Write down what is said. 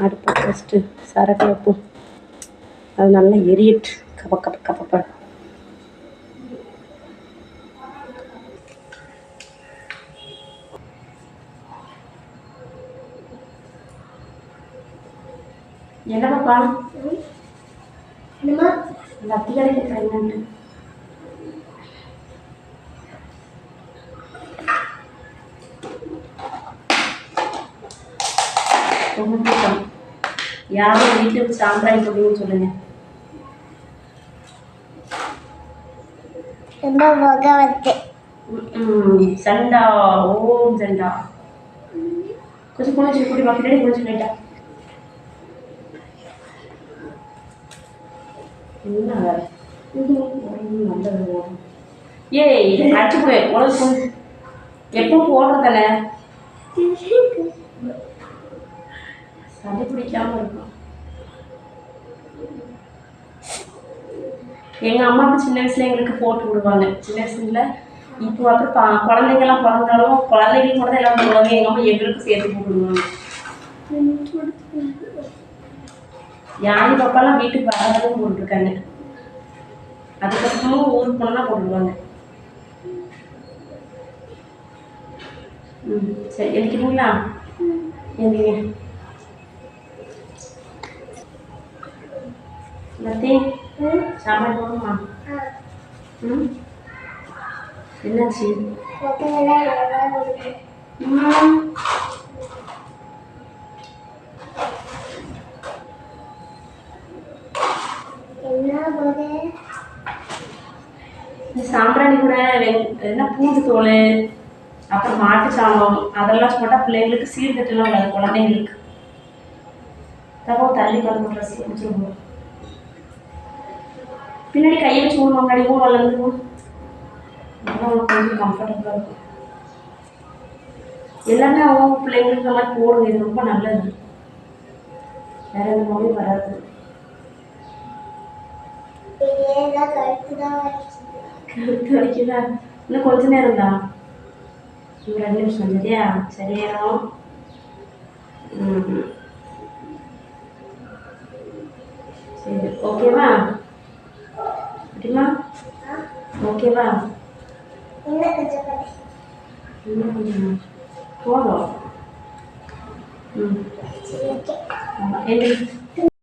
அடுப்பை ஃபஸ்ட்டு சரட்டை வைப்போம் அது நல்லா எரியட்டு. கப்ப கப்ப கப்ப என்னப்பாப்பா என்னம்மா லத்தி கடைக்கு ப்ரெக்னென்ட் ரொம்ப யாரும் வீட்டில் சாம்பிராணி போடுங்கன்னு சொல்லுங்க. சண்டா ஓம் சண்டா. கொஞ்சம் குளிச்சு குடி பின்னாடி குளிச்சு நல்லது. ஏய் அடிச்சு போய் உனக்கு எப்போ போடுறதானே கண்டுபிடிக்காம பிடிக்காம இருக்கும். எங்க அம்மாவுக்கு சின்ன வயசுல எங்களுக்கு போட்டு விடுவாங்க. சின்ன வயசுல இப்போ அப்புறம் பா குழந்தைங்கெல்லாம் பிறந்தாலும் குழந்தைங்களுக்கு கூட தான் எல்லாம் போடுவாங்க. எங்க அம்மா எங்களுக்கு சேர்த்து போட்டுடுவாங்க யானை பாப்பாலாம் வீட்டுக்கு வராதவங்க போட்டுருக்காங்க. அதுக்கப்புறமும் ஊருக்கு போனால் போட்டுருவாங்க. ம் சரி. எழுதிக்கிறீங்களா எழுதிங்க லத்தி சாப்பாடு போகணுமா ம்? என்னாச்சு? சாம்பிராணி கூட என்ன பூண்டு தோல் அப்புறம் மாட்டு சாணம் அதெல்லாம் போட்டால் பிள்ளைங்களுக்கு சீர்கட்டெல்லாம் வராது குழந்தைங்களுக்கு. தகவல் தள்ளி பார்த்து ட்ரெஸ் பிடிச்சிருவோம் பின்னாடி கையை வச்சு விடுவோம் முன்னாடி ஊர் வளர்ந்துருவோம் அதெல்லாம் உனக்கு கொஞ்சம் கம்ஃபர்டபுளாக இருக்கும். எல்லாமே அவங்க பிள்ளைங்களுக்கு இந்த மாதிரி போடுங்க இது ரொம்ப நல்லது. வேற எந்த நோயும் வராது. இதேதான் கழுத்து வலிக்குதா? இன்னும் கொஞ்ச நேரம் தான். இன்னும் ரெண்டு நிமிஷம் சரியா? சரியாயிரும் சரி ஓகேவா? அப்படிமா ஓகேவா இன்னும் கொஞ்சம் வலி. இன்னும் கொஞ்சம் போதும். ம். ஓகே